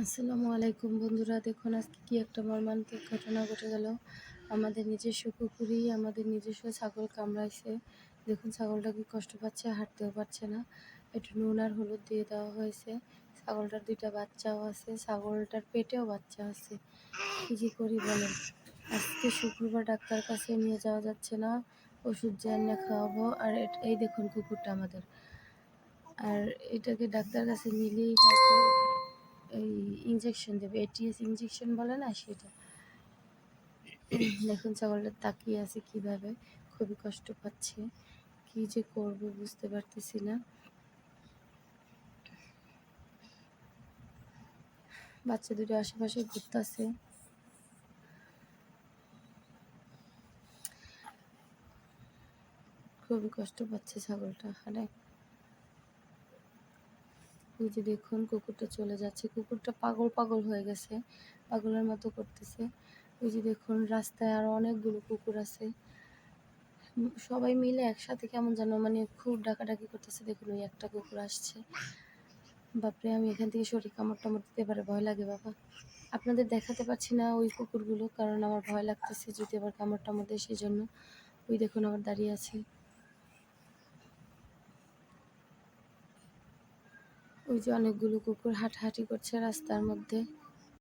আসসালামু আলাইকুম বন্ধুরা, দেখুন আজকে কি একটা মর্মান্তিক ঘটনা ঘটে গেল। আমাদের নিজস্ব কুকুরই আমাদের নিজস্ব ছাগল কামড়াইছে। দেখুন ছাগলটা কি কষ্ট পাচ্ছে, হাঁটতেও পারছে না। একটু নুন আর হলুদ দিয়ে দেওয়া হয়েছে। ছাগলটার দুইটা বাচ্চাও আছে, ছাগলটার পেটেও বাচ্চা আছে। কি যে করি বলেন? আজকে শুক্রবার ডাক্তার কাছে নিয়ে যাওয়া যাচ্ছে না, ওষুধ জানিয়ে খাওয়াবো। আর এই দেখুন কুকুরটা আমাদের। আর এটাকে ডাক্তার কাছে নিলেই হয়তো এই ইঞ্জেকশন দেবে এটিএস ইঞ্জেকশন বলে না সেটা? দেখুন, ছাগলটা তাকিয়ে আছে কীভাবে, খুবই কষ্ট পাচ্ছে, কি যে করব বুঝতে পারতেছি না। বাচ্চা দুটো আশেপাশে ঘুরতেছে। খুবই কষ্ট পাচ্ছে ছাগলটা আরে ওই যে দেখুন, কুকুরটা চলে যাচ্ছে। কুকুরটা পাগল পাগল হয়ে গেছে, পাগলের মতো করতেছে। ওই যে দেখুন, রাস্তায় আরও অনেকগুলো কুকুর আছে। সবাই মিলে একসাথে কেমন যেন মানে খুব ডাকাডাকি করতেছে। দেখুন, ওই একটা কুকুর আসছে। বাপরে, আমি এখান থেকে সরি কামড় টামড় দিতে পারে? ভয় লাগে বাবা। আপনাদের দেখাতে পারছি না ওই কুকুরগুলো, কারণ আমার ভয় লাগতেছে যদি আবার কামড় টামড় দেয় সেই জন্য ওই দেখুন আবার দাঁড়িয়ে আছে। ওই যে অনেকগুলো কুকুর হাঁটাহাঁটি করছে রাস্তার মধ্যে।